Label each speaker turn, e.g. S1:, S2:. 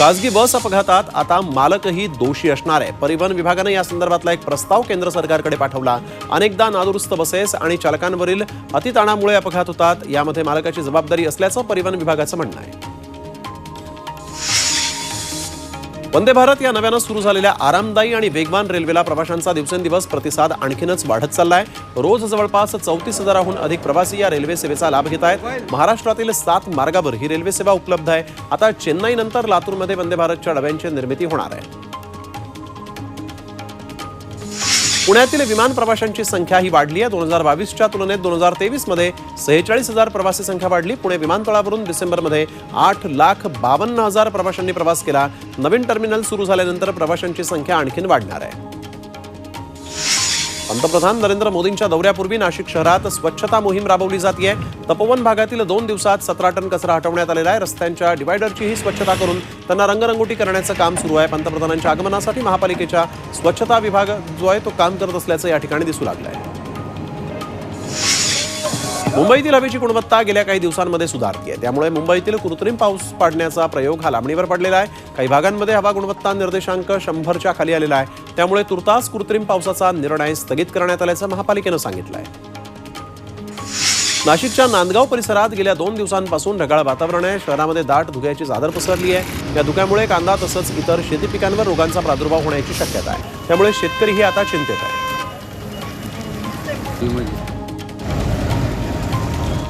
S1: खासगी बस अपघातात आता मालकही दोषी असणार आहे. परिवहन विभागानं या संदर्भातला एक प्रस्ताव केंद्र सरकारकडे पाठवला. अनेकदा नादुरुस्त बसेस आणि चालकांवरील अतिताणामुळे अपघात होतात. यामध्ये मालकाची जबाबदारी असल्याचं परिवहन विभागाचं म्हणणं आहे. वंदे भारत या नव्यानं सुरू झालेल्या आरामदायी आणि वेगवान रेल्वेला प्रवाशांचा दिवसेंदिवस प्रतिसाद आणखीनच वाढत चाललाय. रोज जवळपास चौतीस हजाराहून अधिक प्रवासी या रेल्वे सेवेचा लाभ घेत आहेत. महाराष्ट्रातील सात मार्गावर ही रेल्वे सेवा उपलब्ध आहे. आता चेन्नईनंतर लातूरमध्ये वंदे भारतच्या डब्यांची निर्मिती होणार आहे. पुण्यातील विमान प्रवाशांची संख्या ही वाढली आहे. दोन हजार बावीसच्या तुलनेत दोन हजार तेवीसमध्ये सेहेचाळीस हजार प्रवासी संख्या वाढली. पुणे विमानतळावरून डिसेंबरमध्ये आठ लाख बावन्न हजार प्रवाशांनी प्रवास केला. नवीन टर्मिनल सुरू झाल्यानंतर प्रवाशांची संख्या आणखीन वाढणार आहे. पंतप्रधान नरेंद्र मोदींच्या दौऱ्यापूर्वी नाशिक शहरात स्वच्छता मोहीम राबवली जाते तपोवन भागातील दोन दिवसात सतरा टन कचरा हटवण्यात आलेला आहे. रस्त्यांच्या डिवायडरचीही स्वच्छता करून त्यांना रंगरंगोटी करण्याचं काम सुरू आहे. पंतप्रधानांच्या आगमनासाठी महापालिकेच्या स्वच्छता विभाग जो आहे तो काम करत असल्याचं या ठिकाणी दिसू लागलं आहे मुंबईतील हवेची गुणवत्ता गेल्या काही दिवसांमध्ये सुधारते त्यामुळे मुंबईतील कृत्रिम पाऊस पाडण्याचा प्रयोग हा लांबणीवर पडलेला आहे. काही भागांमध्ये हवा गुणवत्ता निर्देशांक शंभरच्या खाली आलेला आहे. त्यामुळे तुर्तास कृत्रिम पावसाचा निर्णय स्थगित करण्यात आल्याचं महापालिकेनं सांगितलं आहे नाशिकच्या नांदगाव परिसरात गेल्या दोन दिवसांपासून ढगाळ वातावरण आहे. शहरामध्ये दाट धुक्याची चादर पसरली आहे. या धुक्यामुळे कांदा तसंच इतर शेती पिकांवर रोगांचा प्रादुर्भाव होण्याची शक्यता आहे. त्यामुळे शेतकरीही आता चिंतेत आहे